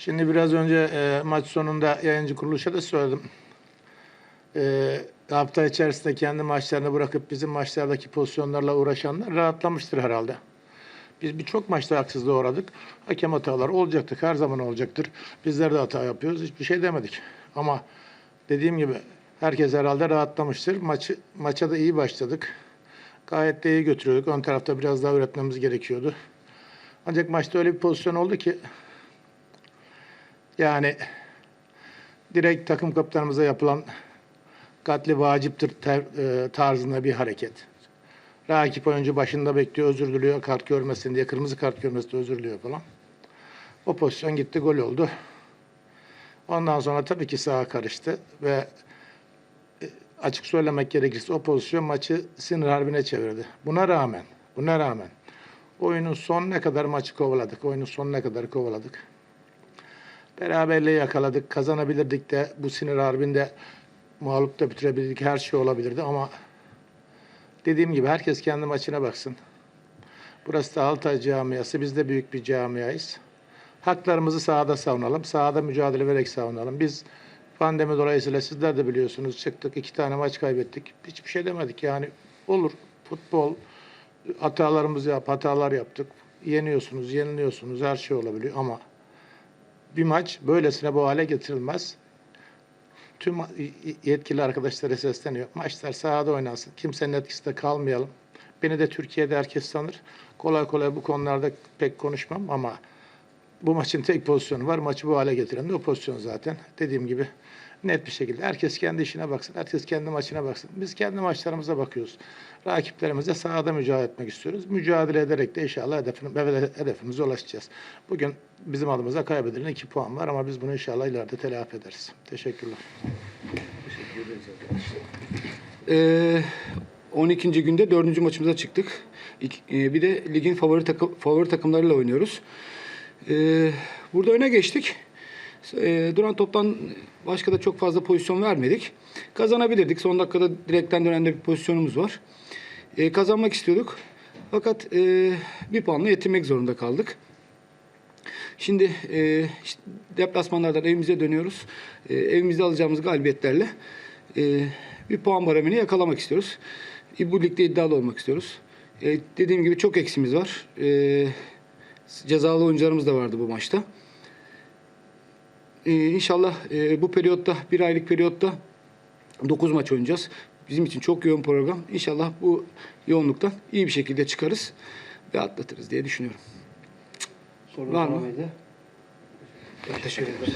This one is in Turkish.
Şimdi biraz önce e, maç sonunda yayıncı kuruluşa da söyledim. E, hafta içerisinde kendi maçlarını bırakıp bizim maçlardaki pozisyonlarla uğraşanlar rahatlamıştır herhalde. Biz birçok maçta haksızlığa uğradık. Hakem hataları olacaktır. Her zaman olacaktır. Bizler de hata yapıyoruz. Hiçbir şey demedik. Ama dediğim gibi herkes herhalde rahatlamıştır. Maçı, maça da iyi başladık. Gayet de iyi götürüyorduk. Ön tarafta biraz daha üretmemiz gerekiyordu. Ancak maçta öyle bir pozisyon oldu ki yani direkt takım kaptanımıza yapılan katli vaciptir ter- e, tarzında bir hareket. Rakip oyuncu başında bekliyor, özür diliyor, kart görmesin diye, kırmızı kart görmesin diye özür diliyor falan. O pozisyon gitti, gol oldu. Ondan sonra tabii ki sağa karıştı ve e, açık söylemek gerekirse o pozisyon maçı sinir harbine çevirdi. Buna rağmen, buna rağmen oyunun sonuna kadar maçı kovaladık. Oyunun sonuna kadar kovaladık. Beraberliği yakaladık. Kazanabilirdik de bu sinir harbinde mağlup da bitirebilirdik. Her şey olabilirdi ama dediğim gibi herkes kendi maçına baksın. Burası da Altay camiası. Biz de büyük bir camiayız. Haklarımızı sahada savunalım. Sahada mücadele vererek savunalım. Biz pandemi dolayısıyla sizler de biliyorsunuz çıktık. iki tane maç kaybettik. Hiçbir şey demedik yani. Olur. Futbol hatalarımızı yap, hatalar yaptık. Yeniyorsunuz, yeniliyorsunuz. Her şey olabiliyor ama bir maç böylesine bu hale getirilmez. Tüm yetkili arkadaşlara sesleniyor. Maçlar sahada oynansın. Kimsenin etkisinde kalmayalım. Beni de Türkiye'de herkes tanır. Kolay kolay bu konularda pek konuşmam ama bu maçın tek pozisyonu var. Maçı bu hale getiren de o pozisyon zaten. Dediğim gibi net bir şekilde. Herkes kendi işine baksın. Herkes kendi maçına baksın. Biz kendi maçlarımıza bakıyoruz. Rakiplerimize sahada mücadele etmek istiyoruz. Mücadele ederek de inşallah hedefine, hedefimize ulaşacağız. Bugün bizim adımıza kaybedilen iki puan var ama biz bunu inşallah ileride telafi ederiz. Teşekkürler. Ee, 12. günde 4. maçımıza çıktık. E, Bir de ligin favori, takım, favori takımlarıyla oynuyoruz. Ee, burada öne geçtik. Ee, duran toptan başka da çok fazla pozisyon vermedik. Kazanabilirdik. Son dakikada direkten dönen bir pozisyonumuz var. Ee, kazanmak istiyorduk. Fakat e, bir puanla yetinmek zorunda kaldık. Şimdi e, işte deplasmanlardan evimize dönüyoruz. E, evimizde alacağımız galibiyetlerle e, bir puan baremini yakalamak istiyoruz. E, bu ligde iddialı olmak istiyoruz. E, dediğim gibi çok eksimiz var. E, cezalı oyuncularımız da vardı bu maçta. E, inşallah e, bu periyotta, bir aylık periyotta 9 maç oynayacağız. Bizim için çok yoğun program. İnşallah bu yoğunluktan iyi bir şekilde çıkarız ve atlatırız diye düşünüyorum. Sorun Var mı? Teşekkür ederim.